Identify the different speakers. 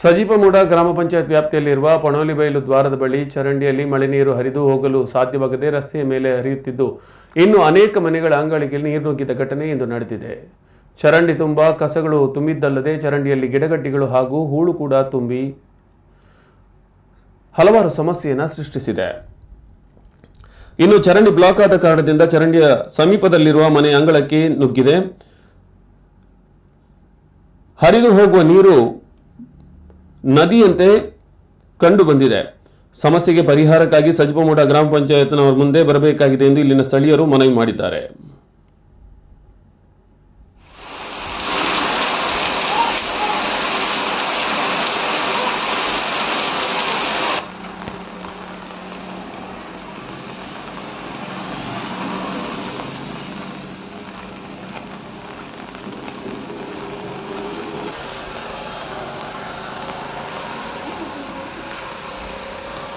Speaker 1: ಸಜಿಪಮೂಡ ಗ್ರಾಮ ಪಂಚಾಯತ್ ವ್ಯಾಪ್ತಿಯಲ್ಲಿರುವ ಪಣೋಲಿಬೈಲು ದ್ವಾರದ ಬಳಿ ಚರಂಡಿಯಲ್ಲಿ ಮಳೆ ನೀರು ಹರಿದು ಹೋಗಲು ಸಾಧ್ಯವಾಗದೆ ರಸ್ತೆಯ ಮೇಲೆ ಹರಿಯುತ್ತಿದ್ದು, ಇನ್ನು ಅನೇಕ ಮನೆಗಳ ಅಂಗಳಿಗೆ ನೀರು ನುಗ್ಗಿದ ಘಟನೆ ಇಂದು ನಡೆದಿದೆ. ಚರಂಡಿ ತುಂಬ, ಕಸಗಳು ತುಂಬಿದ್ದಲ್ಲದೆ ಚರಂಡಿಯಲ್ಲಿ ಗಿಡಗಡ್ಡಿಗಳು ಹಾಗೂ ಹೂಳು ಕೂಡ ತುಂಬಿ ಹಲವಾರು ಸಮಸ್ಯೆಯನ್ನು ಸೃಷ್ಟಿಸಿದೆ. ಇನ್ನು ಚರಂಡಿ ಬ್ಲಾಕ್ ಆದ ಕಾರಣದಿಂದ ಚರಂಡಿಯ ಸಮೀಪದಲ್ಲಿರುವ ಮನೆ ಅಂಗಳಕ್ಕೆ ನುಗ್ಗಿದೆ. ಹರಿದು ಹೋಗುವ ನೀರು ನದಿಯಂತೆ ಕಂಡು ಬಂದಿದೆ. ಸಮಸ್ಯೆಗೆ ಪರಿಹಾರಕ್ಕಾಗಿ ಸಜಿಪಮೂಡ ಗ್ರಾಮ ಪಂಚಾಯತ್ನವರ ಮುಂದೆ ಬರಬೇಕಾಗಿದೆ ಎಂದು ಇಲ್ಲಿನ ಸ್ಥಳೀಯರು ಮನವಿ ಮಾಡಿದ್ದಾರೆ.